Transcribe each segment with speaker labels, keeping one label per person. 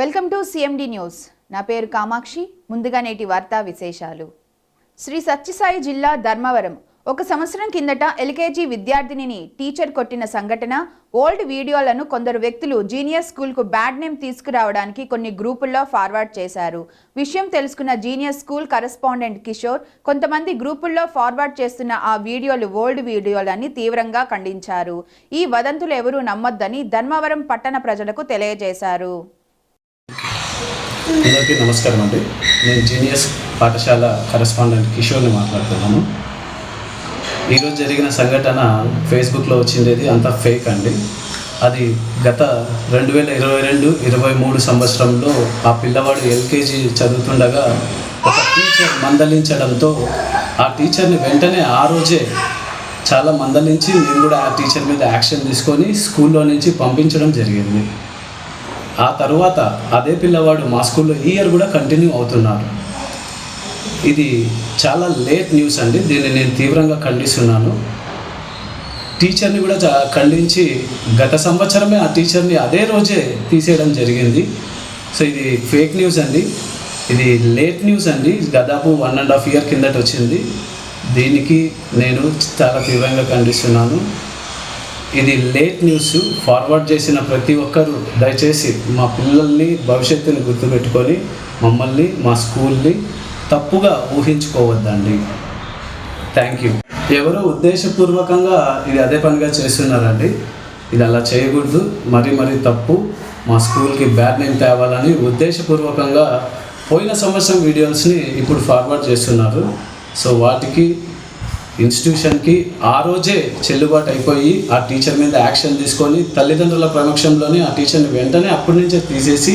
Speaker 1: Welcome to CMD news నా పేరు కామాక్షి. ముందుగా నేటి వార్తా విశేషాలు. శ్రీ సత్యసాయి జిల్లా ధర్మవరం ఒక సంవత్సరం కిందట ఎల్కేజీ విద్యార్థినిని టీచర్ కొట్టిన సంఘటన ఓల్డ్ వీడియోలను కొందరు వ్యక్తులు జీనియస్ స్కూల్కు బ్యాడ్ నేమ్ తీసుకురావడానికి కొన్ని గ్రూపుల్లో ఫార్వర్డ్ చేశారు. విషయం తెలుసుకున్న జీనియస్ స్కూల్ కరెస్పాండెంట్ కిషోర్ కొంతమంది గ్రూపుల్లో ఫార్వర్డ్ చేస్తున్న ఆ వీడియోలు ఓల్డ్ వీడియోలని తీవ్రంగా ఖండించారు. ఈ వదంతులు ఎవరూ నమ్మొద్దని ధర్మవరం పట్టణ ప్రజలకు తెలియజేశారు.
Speaker 2: అందరికీ నమస్కారం అండి. నేను జీనియస్ పాఠశాల కరెస్పాండెంట్ కిషోర్ని మాట్లాడుతున్నాను. ఈరోజు జరిగిన సంఘటన ఫేస్బుక్లో వచ్చిండేది అంతా ఫేక్ అండి. అది గత రెండు వేల ఇరవై రెండు ఇరవై మూడు సంవత్సరంలో ఆ పిల్లవాడు ఎల్కేజీ చదువుతుండగా ఒక టీచర్ మందలించడంతో ఆ టీచర్ని వెంటనే ఆ రోజే చాలా మందలించి నేను కూడా ఆ టీచర్ మీద యాక్షన్ తీసుకొని స్కూల్లో నుంచి పంపించడం జరిగింది. ఆ తర్వాత అదే పిల్లవాడు మా స్కూల్లో ఈ ఇయర్ కూడా కంటిన్యూ అవుతున్నారు ఇది చాలా లేట్ న్యూస్ అండి. దీన్ని నేను తీవ్రంగా ఖండిస్తున్నాను. టీచర్ని కూడా ఖండించి గత సంవత్సరమే ఆ టీచర్ని అదే రోజే తీసేయడం జరిగింది. సో ఇది ఫేక్ న్యూస్ అండి. ఇది లేట్ న్యూస్ అండి. దాదాపు వన్ అండ్ హాఫ్ ఇయర్ కిందట వచ్చింది. దీనికి నేను చాలా తీవ్రంగా ఖండిస్తున్నాను. ఇది లేట్ న్యూస్. ఫార్వర్డ్ చేసిన ప్రతి ఒక్కరూ దయచేసి మా పిల్లల్ని భవిష్యత్తుని గుర్తుపెట్టుకొని మమ్మల్ని మా స్కూల్ని తప్పుగా ఊహించుకోవద్దండి. థ్యాంక్ యూ ఎవరో ఉద్దేశపూర్వకంగా ఇది అదే పనిగా చేస్తున్నారండి. ఇది అలా చేయకూడదు. మరీ మరీ తప్పు. మా స్కూల్కి బ్యాడ్ నేమ్ తేవాలని ఉద్దేశపూర్వకంగా పోయిన సంవత్సరం వీడియోస్ని ఇప్పుడు ఫార్వర్డ్ చేస్తున్నారు. సో వాటికి ఇన్స్టిట్యూషన్కి ఆ రోజే చెల్లుబాటు అయిపోయి ఆ టీచర్ మీద యాక్షన్ తీసుకొని తల్లిదండ్రుల ప్రమక్షంలోనే ఆ టీచర్ని వెంటనే అప్పటి నుంచే తీసేసి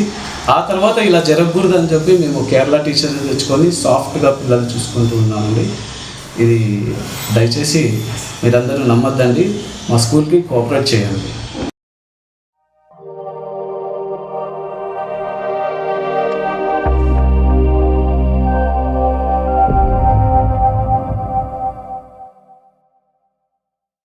Speaker 2: ఆ తర్వాత ఇలా జరగకూడదని చెప్పి మేము కేరళ టీచర్ని తెచ్చుకొని సాఫ్ట్గా పిల్లలు చూసుకుంటూ ఉన్నామండి. ఇది దయచేసి మీరందరూ నమ్మద్దండి. మా స్కూల్కి కోఆపరేట్ చేయండి.